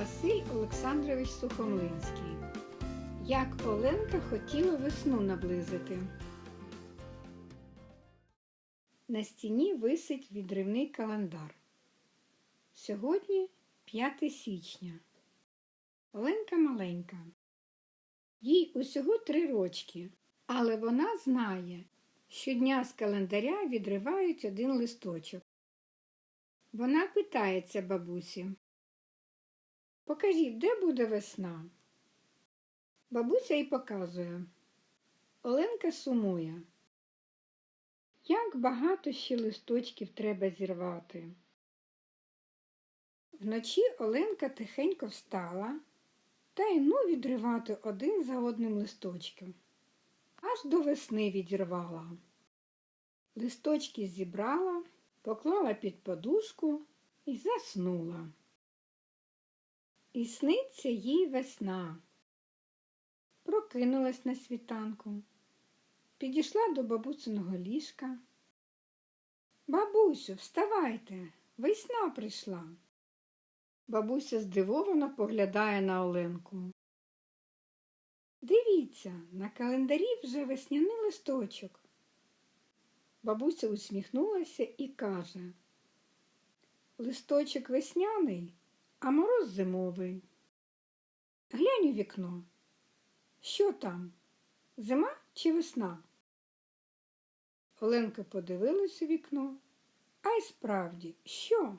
Василь Олександрович Сухомлинський. Як Оленка хотіла весну наблизити. На стіні висить відривний календар. Сьогодні 5 січня. Оленка маленька. Їй усього три рочки, але вона знає, що дня з календаря відривають один листочок. Вона питається бабусі. Покажіть, де буде весна? Бабуся й показує. Оленка сумує. Як багато ще листочків треба зірвати. Вночі Оленка тихенько встала та й ну відривати один за одним листочком. Аж до весни відірвала. Листочки зібрала, поклала під подушку і заснула. І сниться їй весна. Прокинулась на світанку, підійшла до бабусиного ліжка. Бабусю, вставайте, весна прийшла. Бабуся здивовано поглядає на Оленку. Дивіться, на календарі вже весняний листочок. Бабуся усміхнулася і каже Листочок весняний, а мороз зимовий. Глянь у вікно. Що там? Зима чи весна? Оленка подивилась у вікно. А й справді, що?